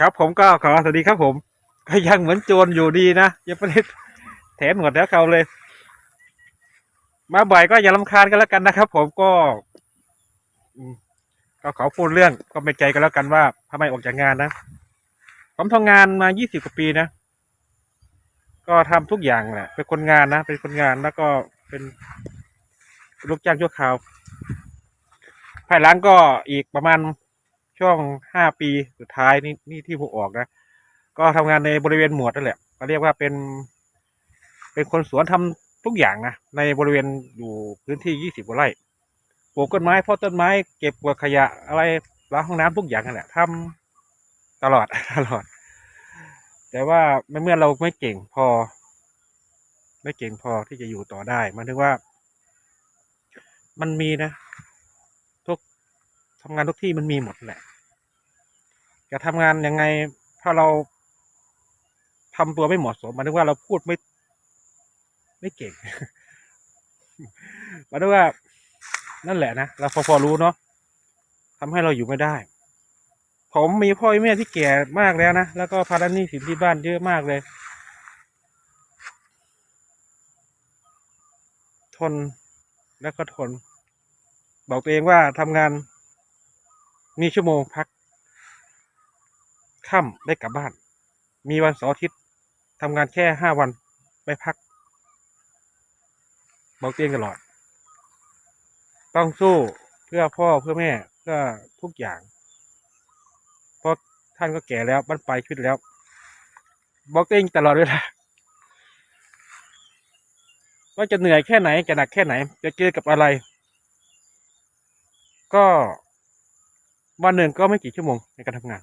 ครับผมก็ขอสวัสดีครับผม ก็ยังเหมือนโจรอยู่ดีนะยังไม่ได้แถมหมดแล้วเขาเลย มาบ่อยก็อย่าลำคาญกันแล้วกันนะครับผมก็ก็ขอพูดเรื่องก็ไม่ใจกันแล้วกันว่าทำไมออกจากงานนะ ผมทำงานมา20กว่าปีนะ ก็ทำทุกอย่างแหละ เป็นคนงานนะ เป็นคนงานแล้วก็เป็นลูกจ้างชั่วคราวภายหลังก็อีกประมาณ ช่วงห้าปีสุดท้ายนี่นี่ที่ผมออกนะ ก็ทำงานในบริเวณหมวดนั่นแหละก็เรียกว่าเป็น เป็นคนสวนทำทุกอย่างนะในบริเวณอยู่พื้นที่ยี่สิบกว่าไร่ปลูกต้นไม้เพาะต้นไม้เก็บกวาดขยะอะไรล้างห้องน้ำทุกอย่างนั่นแหละทำตลอดตลอด แต่ว่าเมื่อเราไม่เก่งพอ ไม่เก่งพอที่จะอยู่ต่อได้ มันถึงว่า มันมีนะ ทุกทำงานทุกที่มันมีหมดแหละ จะทำงานยังไงถ้าเราทำตัวไม่เหมาะสมหมายถึงว่าเราพูดไม่ ไม่เก่งหมายถึงว่า นั่นแหละนะเราพอพอรู้เนาะทำให้เราอยู่ไม่ได้ ผมมีพ่อแม่ที่แก่มากแล้วนะแล้วก็ภาระหนี้สินที่บ้านเยอะมากเลย ทนแล้วก็ทน บอกตัวเองว่าทำงานมีชั่วโมงพัก ค่ำได้กลับบ้าน มีวันเสาร์อาทิตย์ทำงานแค่ห้าวันไปพักบอกตัวเองตลอด ต้องสู้เพื่อพ่อเพื่อแม่เพื่อทุกอย่าง เพราะท่านก็แก่แล้วบ้านปลายชีวิตแล้วบอกตัวเองตลอดเวลาว่าจะเหนื่อยแค่ไหนจะหนักแค่ไหน จะเจอกับอะไร ก็วันหนึ่งก็ไม่กี่ชั่วโมงในการทำงาน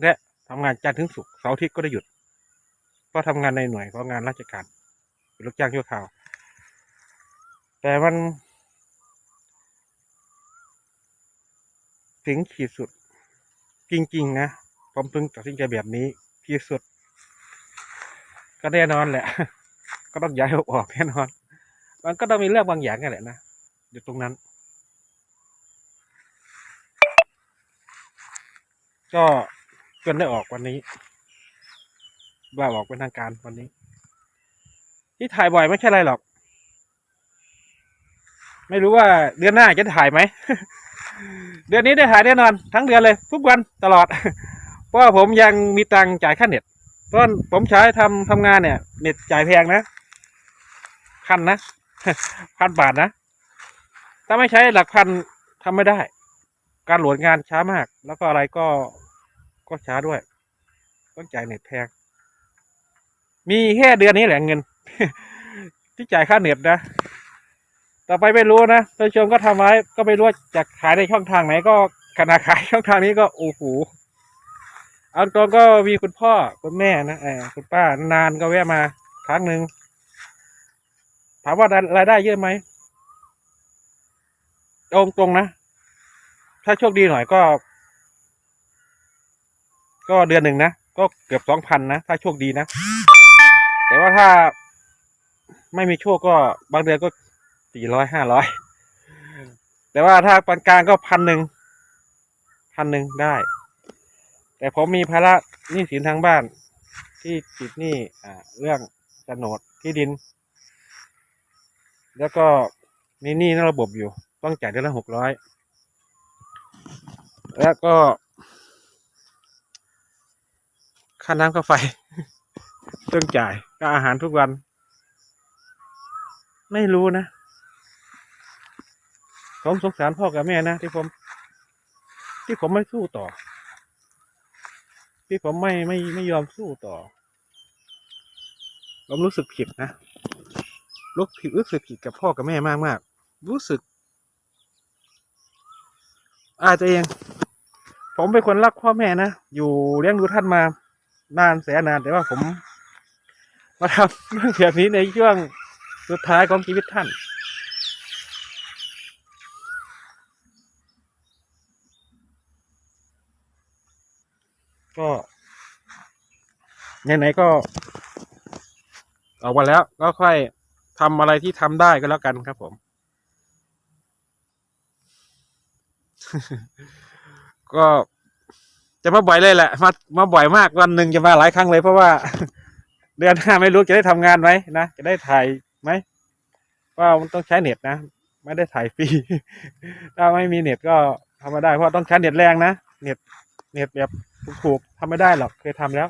และทำงานจันทร์ถึงศุกร์เสาร์อาทิตย์ก็ได้หยุด เพราะทำงานในหน่วยของงานราชการเป็นลูกจ้างชั่วคราว แต่มัน ถึงขีดสุด จริง ๆ นะผมพิ่งตัดสินใจแบบนี้ขีดสุด ก็แน่นอนแหละ ก็ต้องย้ายออกแน่นอน มันก็ต้องมีเรื่องบางอย่างนั่นแหละนะอยู่ตรงนั้น ก็ จนได้ออกวันนี้ว่าออกเป็นทางการวันนี้ ที่ถ่ายบ่อยไม่ใช่อะไรหรอก ไม่รู้ว่าเดือนหน้าจะถ่ายไหม เดือนนี้ได้ถ่ายแน่นอน ทั้งเดือนเลย ทุกวันตลอด เพราะผมยังมีตังจ่ายค่าเน็ตเพราะผมใช้ทำทำงานเนี่ย เน็ตจ่ายแพงนะพันนะพันบาทนะ ถ้าไม่ใช้หลักพันทำไม่ได้ การโหลดงานช้ามาก แล้วก็อะไรก็ ก็ช้าด้วย ต้องจ่ายเน็ตแพงมีแค่เดือนนี้แหละเงิน ที่จ่ายค่าเน็ตนะ ต่อไปไม่รู้นะท่านผู้ชมก็ทำไว้ก็ไม่รู้จะขายในช่องทางไหนก็ขณะขายช่องทางนี้ก็โอ้โหเอาตรงก็มีคุณพ่อคุณแม่นะเออคุณป้านานก็แวะมาครั้งหนึ่งถามว่ารายได้เยอะไหมตรงตรงๆนะ ถ้าโชคดีหน่อยก็ ก็เดือนหนึ่งนะ ก็เกือบสองพันนะ ถ้าโชคดีนะ แต่ว่าถ้าไม่มีโชคก็บางเดือนก็สี่ร้อยห้าร้อยแต่ว่าถ้าปานกลางก็พันหนึ่งพันหนึ่งได้ แต่ผมมีภาระหนี้สินทางบ้าน ที่ติดหนี้อ่า เรื่องโฉนดที่ดิน แล้วก็มีหนี้นอกระบบอยู่ ต้องจ่ายเดือนละหกร้อยแล้วก็ ค่าน้ำค่าไฟต้องจ่ายค่าอาหารทุกวัน ไม่รู้นะ ผมสงสารพ่อกับแม่นะ ที่ผม ที่ผมไม่สู้ต่อ ที่ผมไม่ไม่ไม่ยอมสู้ต่อ ผมรู้สึกผิดนะรู้ผิดรู้สึกผิดกับพ่อกับแม่มากมากรู้สึก อาจจะเอง ผมเป็นคนรักพ่อแม่นะ อยู่เลี้ยงดูท่านมา นานแสนนานแต่ว่าผม มาทำเรื่องแบบนี้ในช่วงสุดท้ายของชีวิตท่าน ก็ไหนๆก็ ออกมาแล้วก็ค่อยทำอะไรที่ทำได้ก็แล้วกันครับผมก็ จะมาบ่อยเลยแหละมามาบ่อยมากวันหนึ่งจะมาหลายครั้งเลย เพราะว่า เดือนหน้าไม่รู้จะได้ทำงานไหมนะจะได้ถ่ายไหมว่ามันต้องใช้เน็ตนะไม่ได้ถ่ายฟรีถ้าไม่มีเน็ตก็ทำไม่ได้เพราะต้องใช้เน็ตแรงนะเน็ตเน็ตแบบถูกๆทำไม่ได้หรอกเคยทำแล้ว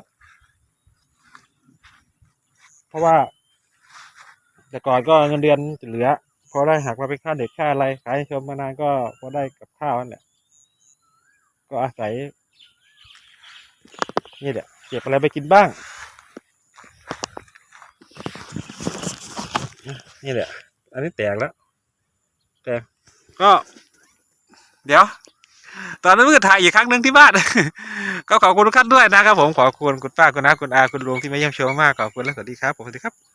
เพราะว่า แต่ก่อนก็เงินเดือนจะเหลือพอได้หักมาเป็นค่าเด็กค่าอะไรขายให้ชมมานานก็พอได้กับข้าวนั่นแหละก็อาศัย นี่แหละเก็บอะไรไปกินบ้าง นี่แหละ อันนี้แตกแล้ว แตก ก็ เดี๋ยว ตอนนั้นเมื่อถ่ายอีกครั้งหนึ่งที่บ้าน ก็ขอบคุณทุกท่านด้วยนะครับผม ขอบคุณคุณป้าคุณน้าคุณอาคุณลุงที่มาเยี่ยมชมมาก ขอบคุณและสวัสดีครับ ผมสวัสดีครับ